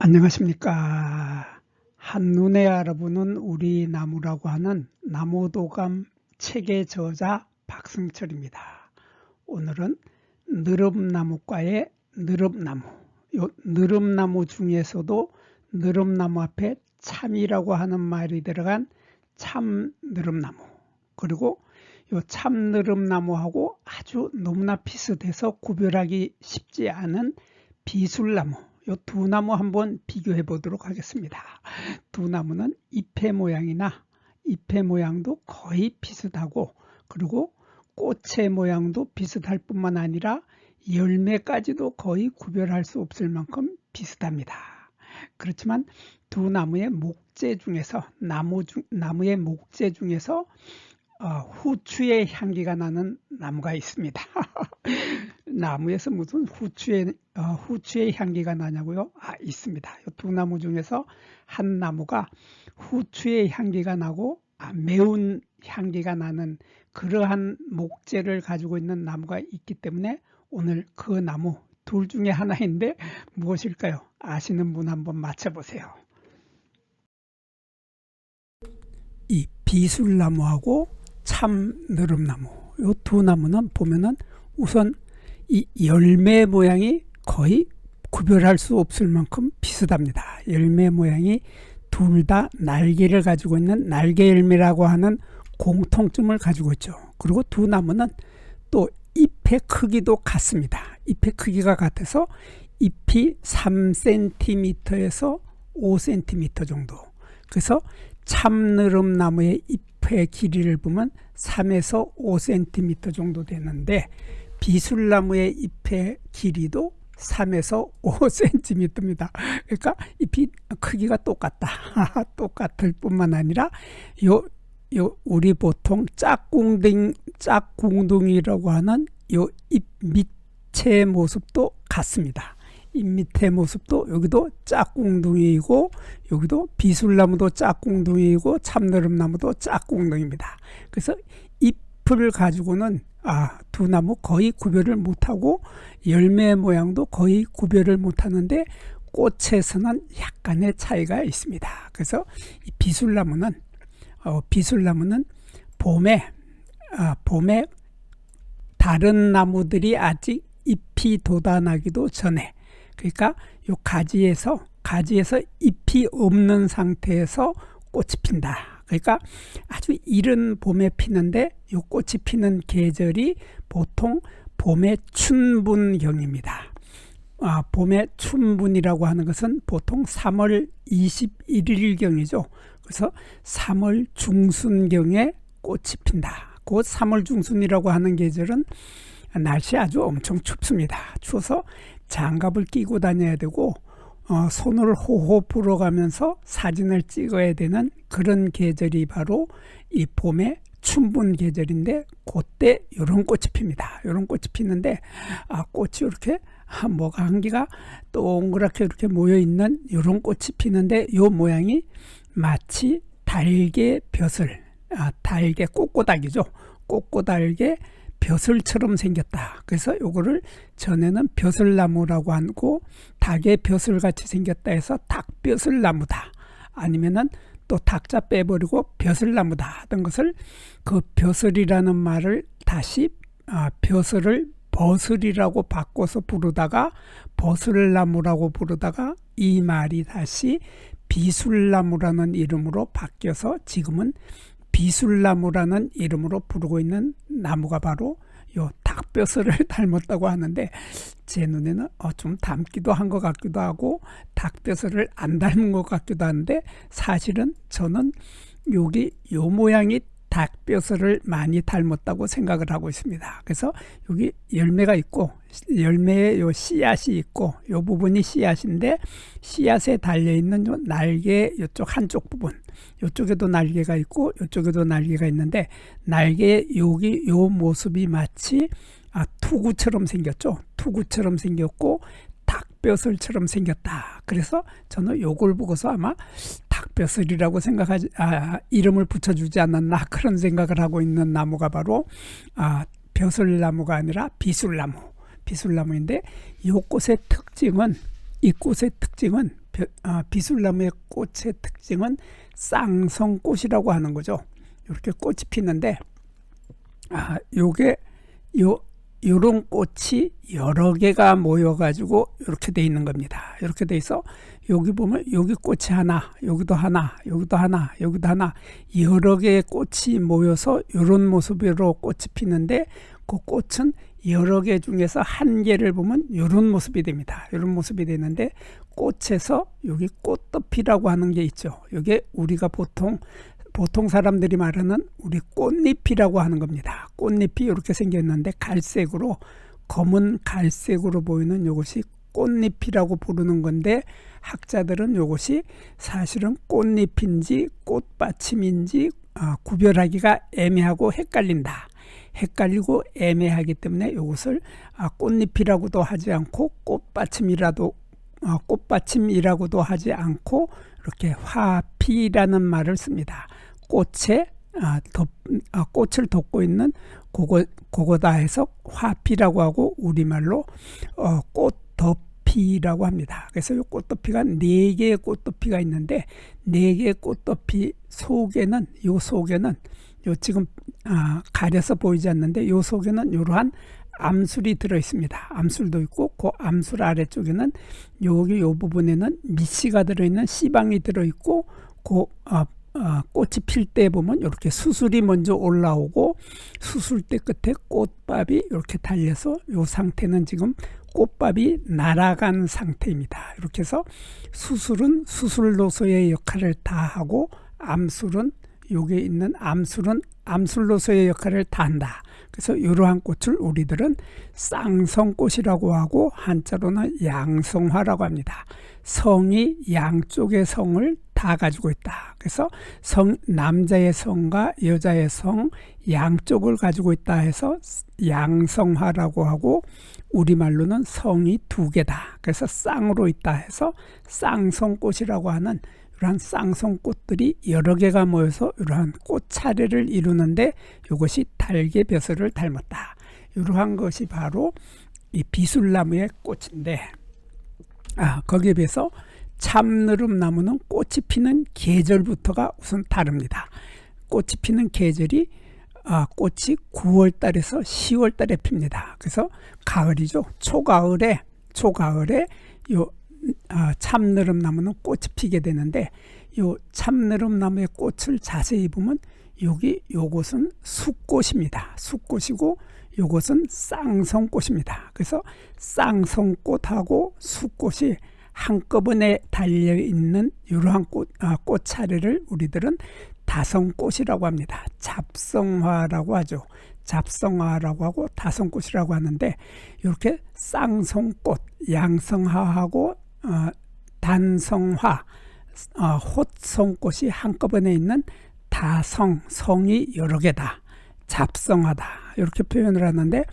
안녕하십니까. 한눈에 알아보는 우리 나무라고 하는 나무도감 책의 저자 박승철입니다. 오늘은 느릅나무과의 느릅나무, 요 느릅나무 중에서도 느릅나무 앞에 참이라고 하는 말이 들어간 참 느릅나무, 그리고 요참 느릅나무하고 아주 너무나 비슷해서 구별하기 쉽지 않은 비술나무, 요두 나무 한번 비교해 보도록 하겠습니다. 두 나무는 잎의 모양이나 잎의 모양도 거의 비슷하고 그리고 꽃의 모양도 비슷할 뿐만 아니라 열매까지도 거의 구별할 수 없을 만큼 비슷합니다. 그렇지만 두 나무의 목재 중에서 나무 중, 나무의 목재 중에서 어, 후추의 향기가 나는 나무가 있습니다. 나무에서 무슨 후추의 어, 후추의 향기가 나냐고요? 아 있습니다. 두 나무 중에서 한 나무가 후추의 향기가 나고 아, 매운 향기가 나는 그러한 목재를 가지고 있는 나무가 있기 때문에 오늘 그 나무 둘 중에 하나인데 무엇일까요? 아시는 분 한번 맞춰보세요. 이 비술나무하고 참 느릅나무 이 두 나무는 보면은 우선 이 열매 모양이 거의 구별할 수 없을 만큼 비슷합니다. 열매 모양이 둘 다 날개를 가지고 있는 날개 열매라고 하는 공통점을 가지고 있죠. 그리고 두 나무는 또 잎의 크기도 같습니다. 잎의 크기가 같아서 잎이 3cm에서 5cm 정도. 그래서 참느릅나무의 잎 의 길이를 보면 3에서 5cm 정도 되는데 비술나무의 잎의 길이도 3에서 5cm입니다. 그러니까 잎이 크기가 똑같다. 똑같을 뿐만 아니라 요, 요 우리 보통 짝꿍둥 짝꿍둥이라고 하는 요 잎 밑의 모습도 같습니다. 잎 밑의 모습도 여기도 짝꿍둥이이고 여기도 비술나무도 짝꿍둥이이고 참느릅나무도 짝꿍둥이입니다. 그래서 잎을 가지고는 아, 두 나무 거의 구별을 못하고 열매 모양도 거의 구별을 못하는데 꽃에서는 약간의 차이가 있습니다. 그래서 이 비술나무는 어, 비술나무는 봄에 아, 봄에 다른 나무들이 아직 잎이 돋아나기도 전에 그러니까 요 가지에서 가지에서 잎이 없는 상태에서 꽃이 핀다. 그러니까 아주 이른 봄에 피는데 요 꽃이 피는 계절이 보통 봄의 춘분경입니다. 아, 봄의 춘분이라고 하는 것은 보통 3월 21일경이죠. 그래서 3월 중순경에 꽃이 핀다. 곧 3월 중순이라고 하는 계절은 날씨 아주 엄청 춥습니다. 추워서 장갑을 끼고 다녀야 되고 어, 손을 호호 불어가면서 사진을 찍어야 되는 그런 계절이 바로 이 봄의 춘분 계절인데 그때 이런 꽃이 핍니다. 이런 꽃이 피는데 아 꽃이 이렇게 뭐가 한 개가 동그랗게 이렇게 모여 있는 이런 꽃이 피는데 이 모양이 마치 달개 벼슬, 아, 달개 꽃꼬닥이죠. 꽃꼬닥의 벼슬처럼 생겼다. 그래서 요거를 전에는 벼슬나무라고 하고 닭의 벼슬 같이 생겼다 해서 닭벼슬나무다. 아니면은 또 닭자 빼버리고 벼슬나무다 하던 것을 그 벼슬이라는 말을 다시 아, 벼슬을 버슬이라고 바꿔서 부르다가 버슬나무라고 부르다가 이 말이 다시 비술나무라는 이름으로 바뀌어서 지금은 비술나무라는 이름으로 부르고 있는 나무가 바로 요 닭뼈슬을 닮았다고 하는데 제 눈에는 어, 좀 닮기도 한 것 같기도 하고 닭뼈슬을 안 닮은 것 같기도 한데 사실은 저는 여기 요 모양이 닭뼈슬을 많이 닮았다고 생각을 하고 있습니다. 그래서 여기 열매가 있고 열매에 요 씨앗이 있고 요 부분이 씨앗인데 씨앗에 달려 있는 요 날개 요쪽 한쪽 부분 요쪽에도 날개가 있고 요쪽에도 날개가 있는데 날개 여기 요 모습이 마치 아, 투구처럼 생겼죠. 투구처럼 생겼고 닭뼈슬처럼 생겼다. 그래서 저는 요걸 보고서 아마 닭뼈슬이라고 생각하지 아, 이름을 붙여주지 않았나 그런 생각을 하고 있는 나무가 바로 아, 벼슬나무가 아니라 비술나무 비술나무인데 이 꽃의 특징은 이 꽃의 특징은 벼- 아, 비술나무의 꽃의 특징은 쌍성꽃이라고 하는 거죠. 이렇게 꽃이 피는데 아, 요게 요 요런 꽃이 여러 개가 모여 가지고 이렇게 돼 있는 겁니다. 이렇게 돼 있어 여기 보면 여기 꽃이 하나, 여기도 하나, 여기도 하나, 여기도 하나 여러 개의 꽃이 모여서 이런 모습으로 꽃이 피는데 그 꽃은 여러 개 중에서 한 개를 보면 이런 모습이 됩니다. 이런 모습이 되는데 꽃에서 여기 꽃덮이라고 하는 게 있죠. 이게 우리가 보통 보통 사람들이 말하는 우리 꽃잎이라고 하는 겁니다. 꽃잎이 이렇게 생겼는데 갈색으로 검은 갈색으로 보이는 이것이 꽃잎이라고 부르는 건데 학자들은 이것이 사실은 꽃잎인지 꽃받침인지 아, 구별하기가 애매하고 헷갈린다. 헷갈리고 애매하기 때문에 이것을 아, 꽃잎이라고도 하지 않고 꽃받침이라도 어, 꽃받침이라고도 하지 않고 이렇게 화피라는 말을 씁니다. 꽃에 아, 덮, 아, 꽃을 덮고 있는 그거 그거다 해서 화피라고 하고 우리말로 어, 꽃덮이라고 합니다. 그래서 이 꽃덮이가 네 개의 꽃덮이가 있는데 네 개의 꽃덮이 속에는 요 속에는 요 지금 아, 가려서 보이지 않는데 요 속에는 이러한 암술이 들어 있습니다. 암술도 있고 그 암술 아래쪽에는 여기 요 부분에는 미씨가 들어 있는 씨방이 들어 있고 그 어, 어, 꽃이 필 때 보면 이렇게 수술이 먼저 올라오고 수술대 끝에 꽃밥이 이렇게 달려서 이 상태는 지금 꽃밥이 날아간 상태입니다. 이렇게 해서 수술은 수술로서의 역할을 다 하고 암술은 여기에 있는 암술은 암술로서의 역할을 다 한다. 그래서 이러한 꽃을 우리들은 쌍성꽃이라고 하고 한자로는 양성화라고 합니다. 성이 양쪽의 성을 다 가지고 있다. 그래서 성 남자의 성과 여자의 성 양쪽을 가지고 있다 해서 양성화라고 하고 우리말로는 성이 두 개다. 그래서 쌍으로 있다 해서 쌍성꽃이라고 하는 이러한 쌍성꽃들이 여러 개가 모여서 이러한 꽃 차례를 이루는데 이것이 달개 벼슬을 닮았다. 이러한 것이 바로 이 비술나무의 꽃인데 아, 거기에 비해서 참느릅 나무는 꽃이 피는 계절부터가 우선 다릅니다. 꽃이 피는 계절이 아, 꽃이 9월 달에서 10월 달에 핍니다. 그래서 가을이죠. 초가을에 초가을에 요 아, 참느릅 나무는 꽃이 피게 되는데 요 참느릅 나무의 꽃을 자세히 보면 여기 요것은 숫꽃입니다. 숫꽃이고 요것은 쌍성꽃입니다. 그래서 쌍성꽃하고 숫꽃이 한꺼번에 달려 있는 이러한 꽃, 아, 꽃 차례를 우리들은 다성꽃이라고 합니다. 잡성화라고 하죠. 잡성화라고 하고 다성꽃이라고 하는데 이렇게 쌍성꽃, 양성화하고 어, 단성화, 어, 헛성꽃이 한꺼번에 있는 다성, 성이 여러 개다. 잡성하다 이렇게 표현을 하는데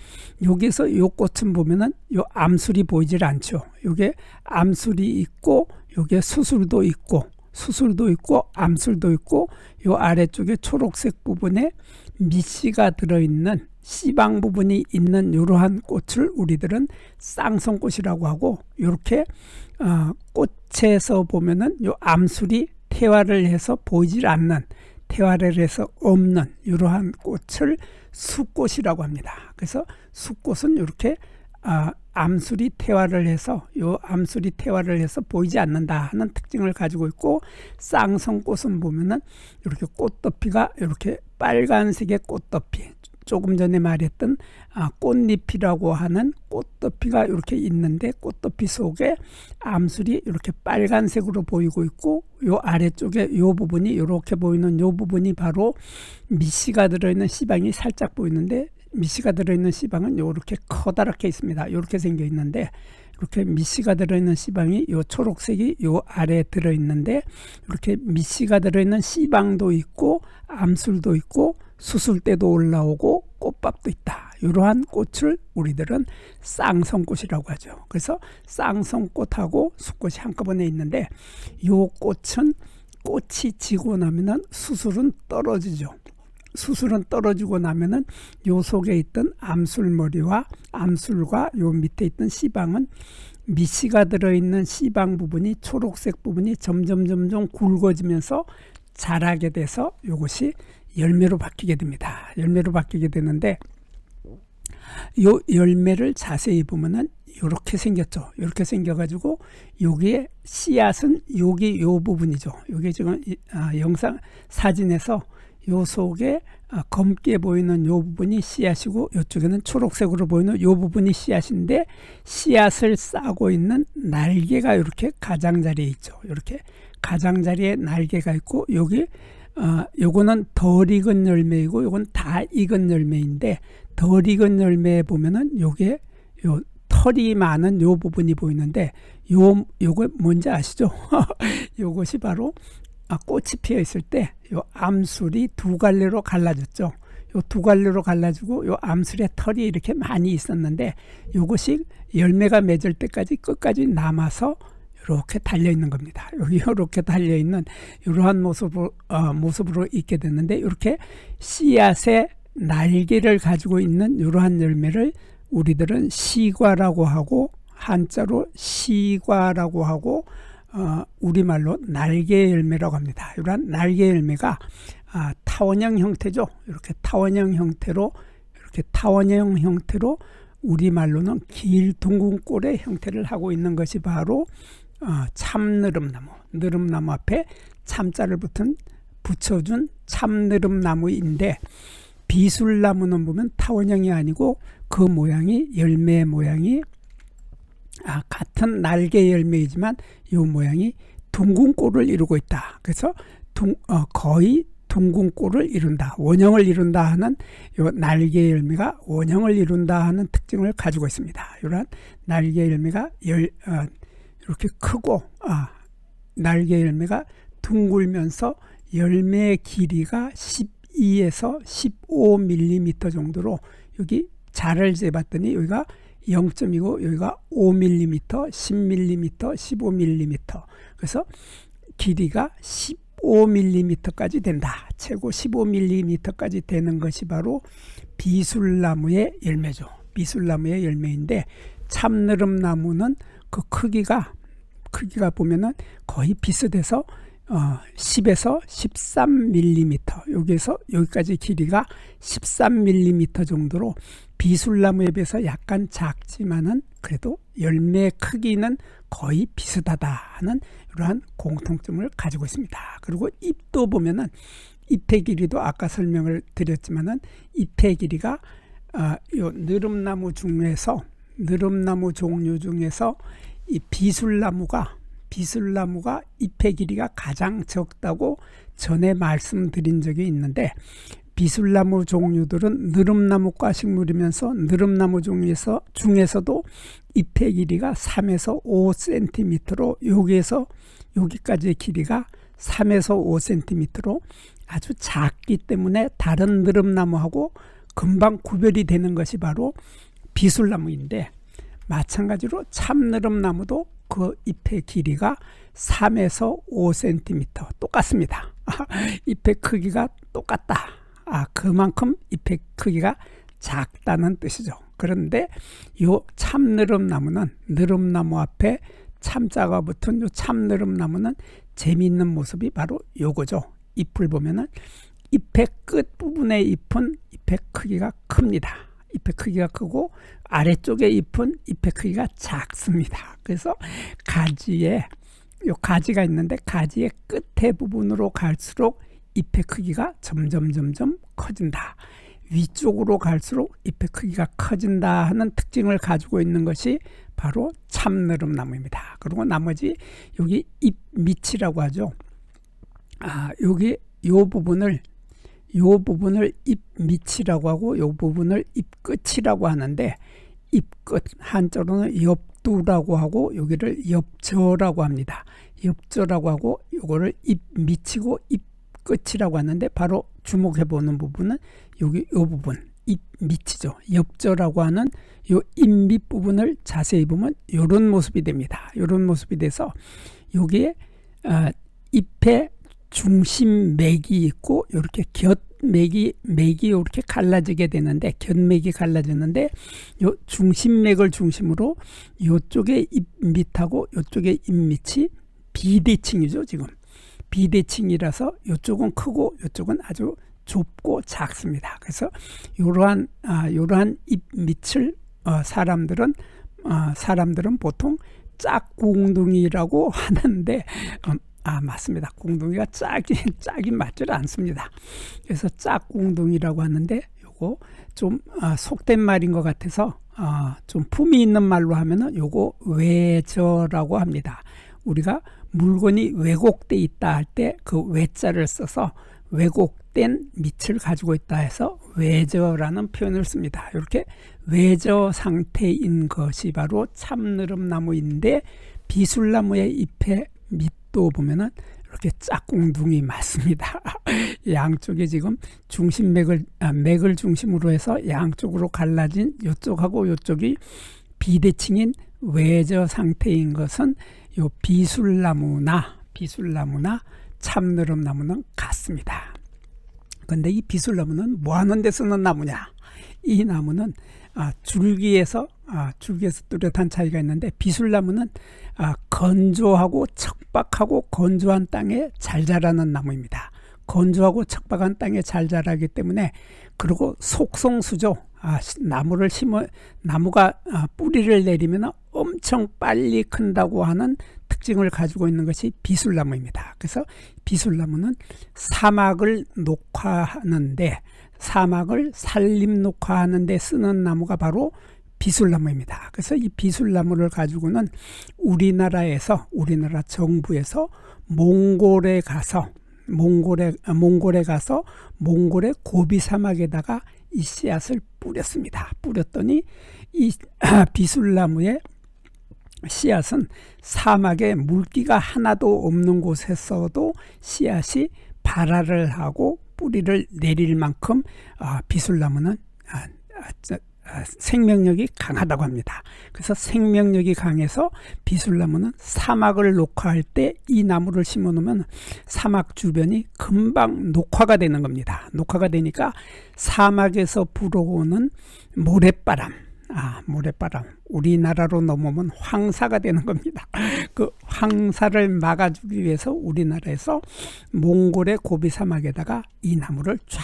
여기서 요 꽃은 보면은 요 암술이 보이질 않죠. 요게 암술이 있고 요게 수술도 있고 수술도 있고 암술도 있고 요 아래쪽에 초록색 부분에 미씨가 들어있는 씨방 부분이 있는 이러한 꽃을 우리들은 쌍성꽃이라고 하고 이렇게 어, 꽃에서 보면은 요 암술이 태화를 해서 보이질 않는 태화를 해서 없는 이러한 꽃을 수꽃이라고 합니다. 그래서 수꽃은 이렇게 아, 암술이 태화를 해서 요 암술이 태화를 해서 보이지 않는다 하는 특징을 가지고 있고 쌍성꽃은 보면은 이렇게 꽃덮이가 이렇게 빨간색의 꽃덮이 조금 전에 말했던 아, 꽃잎이라고 하는 꽃덮이가 이렇게 있는데 꽃덮이 속에 암술이 이렇게 빨간색으로 보이고 있고 요 아래쪽에 요 부분이 이렇게 보이는 요 부분이 바로 미씨가 들어있는 씨방이 살짝 보이는데 미씨가 들어있는 씨방은 이렇게 커다랗게 있습니다. 이렇게 생겨 있는데 이렇게 미씨가 들어있는 씨방이 요 초록색이 요 아래에 들어있는데 이렇게 미씨가 들어있는 씨방도 있고 암술도 있고 수술대도 올라오고 꽃밥도 있다. 이러한 꽃을 우리들은 쌍성꽃이라고 하죠. 그래서 쌍성꽃하고 수꽃이 한꺼번에 있는데 요 꽃은 꽃이 지고 나면은 수술은 떨어지죠. 수술은 떨어지고 나면은 요 속에 있던 암술머리와 암술과 요 밑에 있던 씨방은 미씨가 들어있는 씨방 부분이 초록색 부분이 점점 점점 굵어지면서 자라게 돼서 이것이 열매로 바뀌게 됩니다. 열매로 바뀌게 되는데 요 열매를 자세히 보면은 이렇게 생겼죠. 이렇게 생겨가지고 여기에 씨앗은 여기 요 부분이죠. 여기 지금 이- 아, 영상 사진에서 요 속에 아, 검게 보이는 요 부분이 씨앗이고 이쪽에는 초록색으로 보이는 요 부분이 씨앗인데 씨앗을 싸고 있는 날개가 이렇게 가장자리에 있죠. 이렇게 가장자리에 날개가 있고 여기 어, 요거는 덜 익은 열매이고 요건 다 익은 열매인데 덜 익은 열매에 보면은 요게 요 털이 많은 요 부분이 보이는데 요 요거 뭔지 아시죠? 요것이 바로 아, 꽃이 피어 있을 때 요 암술이 두 갈래로 갈라졌죠. 요 두 갈래로 갈라지고 요 암술에 털이 이렇게 많이 있었는데 요것이 열매가 맺을 때까지 끝까지 남아서 이렇게 달려 있는 겁니다. 여기 이렇게 달려 있는 이러한 모습으로 어, 모습으로 있게 됐는데 이렇게 씨앗의 날개를 가지고 있는 이러한 열매를 우리들은 시과라고 하고 한자로 시과라고 하고 어, 우리말로 날개 열매라고 합니다. 이러한 날개 열매가 아, 타원형 형태죠. 이렇게 타원형 형태로 이렇게 타원형 형태로 우리말로는 길 둥근 꼴의 형태를 하고 있는 것이 바로 어, 참느릅나무. 느릅나무 앞에 참자를 붙은 붙여준 참느릅나무인데 비술나무는 보면 타원형이 아니고 그 모양이 열매 모양이 아, 같은 날개 열매이지만 이 모양이 둥근 꼴을 이루고 있다. 그래서 둥, 어, 거의 둥근 꼴을 이룬다. 원형을 이룬다 하는 요 날개 열매가 원형을 이룬다 하는 특징을 가지고 있습니다. 이러한 날개 열매가 열, 어, 이렇게 크고 아, 날개 열매가 둥글면서 열매의 길이가 12에서 15mm 정도로 여기 자를 재봤더니 여기가 0점이고 여기가 5mm, 10mm, 15mm. 그래서 길이가 15mm까지 된다. 최고 15mm까지 되는 것이 바로 비술나무의 열매죠. 비술나무의 열매인데 참느릅나무는 그 크기가 크기가 보면은 거의 비슷해서 어, 10에서 13mm 여기에서 여기까지 길이가 13mm 정도로 비술나무에 비해서 약간 작지만은 그래도 열매 크기는 거의 비슷하다 하는 이러한 공통점을 가지고 있습니다. 그리고 잎도 보면은 잎의 길이도 아까 설명을 드렸지만은 잎의 길이가 어, 요 느릅나무 중에서 느릅나무 종류 중에서 이 비술나무가 비술나무가 잎의 길이가 가장 적다고 전에 말씀드린 적이 있는데 비술나무 종류들은 느릅나무과 식물이면서 느릅나무 중에서 중에서도 잎의 길이가 3에서 5cm로 여기에서 여기까지의 길이가 3에서 5cm로 아주 작기 때문에 다른 느릅나무하고 금방 구별이 되는 것이 바로 비술나무인데 마찬가지로 참느릅나무도 그 잎의 길이가 3에서 5cm 똑같습니다. 잎의 크기가 똑같다. 아, 그만큼 잎의 크기가 작다는 뜻이죠. 그런데 요 참느릅나무는 느릅나무 앞에 참자가 붙은 요 참느릅나무는 재미있는 모습이 바로 요거죠. 잎을 보면은 잎의 끝 부분의 잎은 잎의 크기가 큽니다. 잎의 크기가 크고 아래쪽의 잎은 잎의 크기가 작습니다. 그래서 가지에 요 가지가 있는데 가지의 끝에 부분으로 갈수록 잎의 크기가 점점 점점 커진다. 위쪽으로 갈수록 잎의 크기가 커진다 하는 특징을 가지고 있는 것이 바로 참느릅나무입니다. 그리고 나머지 여기 잎 밑이라고 하죠. 아, 여기 요 부분을 요 부분을 잎 밑이라고 하고 요 부분을 잎 끝이라고 하는데 잎끝 한자로는 엽두라고 하고 여기를 엽저라고 합니다. 엽저라고 하고 요거를 잎 밑이고 잎 끝이라고 하는데 바로 주목해 보는 부분은 여기 요 부분 잎 밑이죠. 엽저라고 하는 요잎밑 부분을 자세히 보면 요런 모습이 됩니다. 요런 모습이 돼서 여기에 어, 잎에 중심 맥이 있고 이렇게 곁 곁맥이 맥이 이렇게 갈라지게 되는데 곁맥이 갈라지는데 요 중심맥을 중심으로 요쪽에 잎 밑하고 요쪽에 잎 밑이 비대칭이죠 지금 비대칭이라서 요쪽은 크고 요쪽은 아주 좁고 작습니다. 그래서 이러한 아, 이러한 잎 밑을 어, 사람들은 어, 사람들은 보통 짝꿍둥이라고 하는데 음, 아 맞습니다. 공둥이가 짝이 짝이 맞질 않습니다. 그래서 짝꿍둥이라고 하는데 요거 좀 아, 속된 말인 것 같아서 아, 좀 품이 있는 말로 하면은 요거 외저라고 합니다. 우리가 물건이 왜곡돼 있다 할 때 그 외자를 써서 왜곡된 밑을 가지고 있다 해서 외저라는 표현을 씁니다. 이렇게 외저 상태인 것이 바로 참느릅나무인데 비술나무의 잎의 밑 도 보면은 이렇게 짝꿍둥이 맞습니다. 양쪽에 지금 중심맥을 아, 맥을 중심으로 해서 양쪽으로 갈라진 이쪽하고 이쪽이 비대칭인 외저 상태인 것은 요 비술나무나 비술나무나 참느릅나무는 같습니다. 근데 이 비술나무는 뭐 하는 데 쓰는 나무냐? 이 나무는 아, 줄기에서 아, 줄기에서 뚜렷한 차이가 있는데 비술나무는 아, 건조하고 척박하고 건조한 땅에 잘 자라는 나무입니다. 건조하고 척박한 땅에 잘 자라기 때문에 그리고 속성수죠. 아, 시- 나무를 심어 나무가 아, 뿌리를 내리면 엄청 빨리 큰다고 하는 특징을 가지고 있는 것이 비술나무입니다. 그래서 비술나무는 사막을 녹화하는데 사막을 산림 녹화하는 데 쓰는 나무가 바로 비술나무입니다. 그래서 이 비술나무를 가지고는 우리나라에서 우리나라 정부에서 몽골에 가서 몽골에 아, 몽골에 가서 몽골의 고비 사막에다가 이 씨앗을 뿌렸습니다. 뿌렸더니 이 비술나무의 씨앗은 사막에 물기가 하나도 없는 곳에서도 씨앗이 발화를 하고 뿌리를 내릴 만큼 아, 비술나무는 아, 아, 저, 아, 생명력이 강하다고 합니다. 그래서 생명력이 강해서 비술나무는 사막을 녹화할 때 이 나무를 심어 놓으면 사막 주변이 금방 녹화가 되는 겁니다. 녹화가 되니까 사막에서 불어오는 모래바람, 아, 모래바람. 우리나라로 넘어오면 황사가 되는 겁니다. 그 황사를 막아주기 위해서 우리나라에서 몽골의 고비 사막에다가 이 나무를 쫙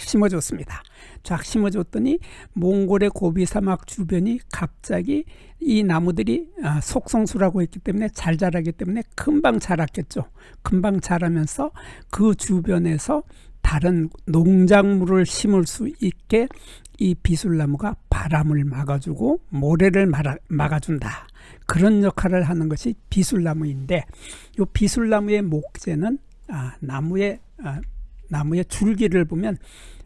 심어줬습니다. 쫙 심어줬더니 몽골의 고비 사막 주변이 갑자기 이 나무들이 아, 속성수라고 했기 때문에 잘 자라기 때문에 금방 자랐겠죠. 금방 자라면서 그 주변에서 다른 농작물을 심을 수 있게 이 비술나무가 바람을 막아주고 모래를 막아, 막아준다. 그런 역할을 하는 것이 비술나무인데 이 비술나무의 목재는 아, 나무의 아, 나무의 줄기를 보면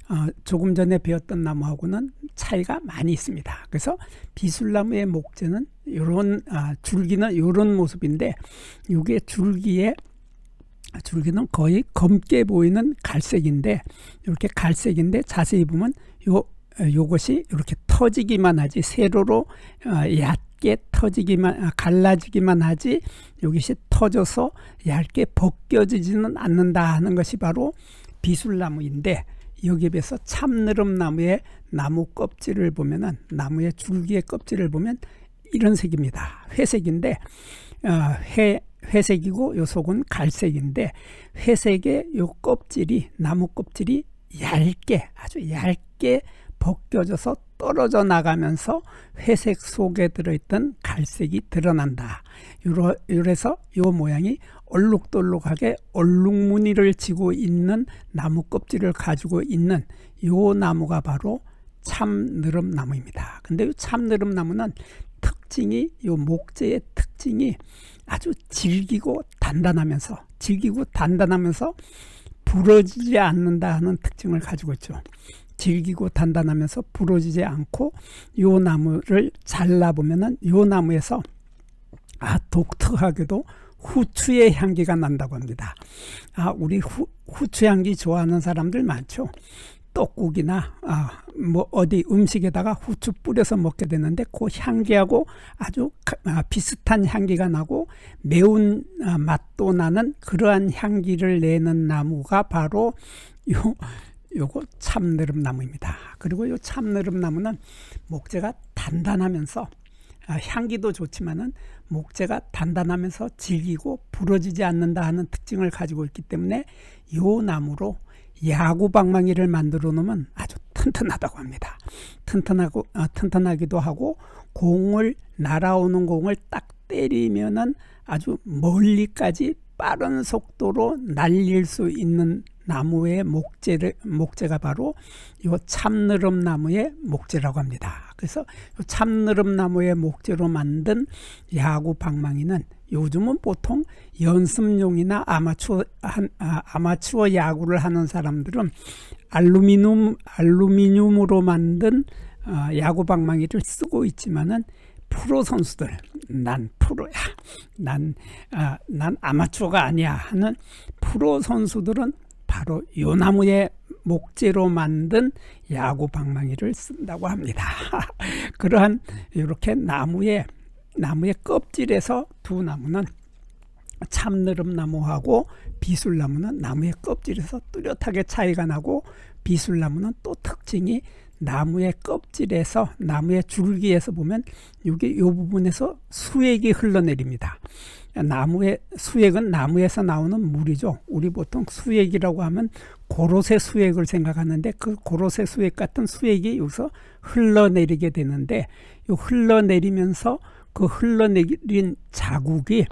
어, 조금 전에 배웠던 나무하고는 차이가 많이 있습니다. 그래서 비술나무의 목재는 이런 아, 줄기는 이런 모습인데 이게 줄기에 줄기는 거의 검게 보이는 갈색인데 이렇게 갈색인데 자세히 보면 요 요것이 이렇게 터지기만 하지 세로로 어, 얕게 터지기만 아, 갈라지기만 하지 이것이 터져서 얇게 벗겨지지는 않는다 하는 것이 바로 비술나무인데 여기에 비해서 참느릅나무의 나무 껍질을 보면은 나무의 줄기의 껍질을 보면 이런 색입니다. 회색인데 어, 회 회색이고 요 속은 갈색인데 회색의 요 껍질이 나무 kop질이 얇게 아주 얇게 벗겨져서 떨어져 나가면서 회색 속에 들어있던 갈색이 드러난다. 요래서 요 모양이 얼룩덜룩하게 얼룩무늬를 지고 있는 나무 껍질을 가지고 있는 요 나무가 바로 참느릅나무입니다. 근데 이 참느릅나무는 특징이 요 목재의 특징이 아주 질기고 단단하면서 질기고 단단하면서 부러지지 않는다 하는 특징을 가지고 있죠. 질기고 단단하면서 부러지지 않고 요 나무를 잘라 보면은 요 나무에서 아 독특하게도 후추의 향기가 난다고 합니다. 아 우리 후, 후추 향기 좋아하는 사람들 많죠. 떡국이나 아, 뭐 어디 음식에다가 후추 뿌려서 먹게 되는데 그 향기하고 아주 가- 아, 비슷한 향기가 나고 매운 아, 맛도 나는 그러한 향기를 내는 나무가 바로 요, 요거 참느릅나무입니다. 그리고 요 참느릅나무는 목재가 단단하면서 아, 향기도 좋지만은 목재가 단단하면서 질기고 부러지지 않는다 하는 특징을 가지고 있기 때문에 요 나무로 야구 방망이를 만들어 놓으면 아주 튼튼하다고 합니다. 튼튼하고 어, 튼튼하기도 하고 공을 날아오는 공을 딱 때리면은 아주 멀리까지 빠른 속도로 날릴 수 있는 나무의 목재를 목재가 바로 요 참느릅 나무의 목재라고 합니다. 그래서 요 참느릅 나무의 목재로 만든 야구 방망이는 요즘은 보통 연습용이나 아마추어 한, 아, 아마추어 야구를 하는 사람들은 알루미늄 알루미늄으로 만든 어, 야구 방망이를 쓰고 있지만은 프로 선수들 난 프로야 난, 아, 난 아마추어가 아니야 하는 프로 선수들은 바로 요 나무의 목재로 만든 야구 방망이를 쓴다고 합니다. 그러한 이렇게 나무의 나무의 껍질에서 두 나무는 참느릅 나무하고 비술나무는 나무의 껍질에서 뚜렷하게 차이가 나고 비술나무는 또 특징이 나무의 껍질에서 나무의 줄기에서 보면 여기 이 부분에서 수액이 흘러내립니다. 나무의 수액은 나무에서 나오는 물이죠. 우리 보통 수액이라고 하면 고로쇠 수액을 생각하는데 그 고로쇠 수액 같은 수액이 여기서 흘러내리게 되는데 이 흘러내리면서 그 흘러내린 자국이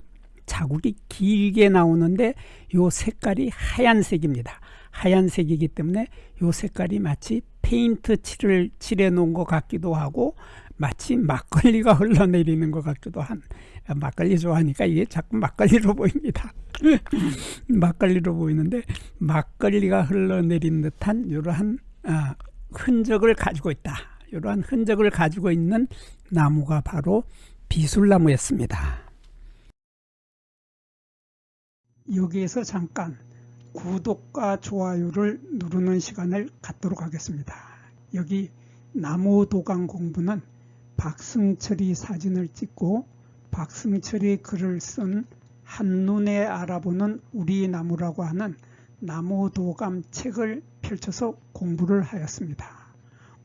자국이 길게 나오는데 요 색깔이 하얀색입니다. 하얀색이기 때문에 요 색깔이 마치 페인트 칠을 칠해 놓은 것 같기도 하고 마치 막걸리가 흘러내리는 것 같기도 한 막걸리 좋아하니까 이게 자꾸 막걸리로 보입니다. 막걸리로 보이는데 막걸리가 흘러내린 듯한 이러한 아, 흔적을 가지고 있다. 이러한 흔적을 가지고 있는 나무가 바로 비술나무였습니다. 여기에서 잠깐 구독과 좋아요를 누르는 시간을 갖도록 하겠습니다. 여기 나무 도강 공부는 박승철이 사진을 찍고 박승철이 글을 쓴 한눈에 알아보는 우리 나무라고 하는 나무 도감 책을 펼쳐서 공부를 하였습니다.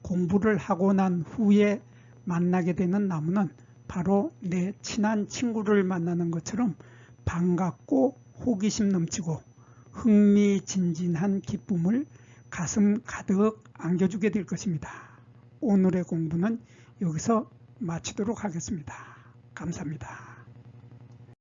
공부를 하고 난 후에 만나게 되는 나무는 바로 내 친한 친구를 만나는 것처럼 반갑고 호기심 넘치고 흥미진진한 기쁨을 가슴 가득 안겨주게 될 것입니다. 오늘의 공부는 여기서 마치도록 하겠습니다. 감사합니다.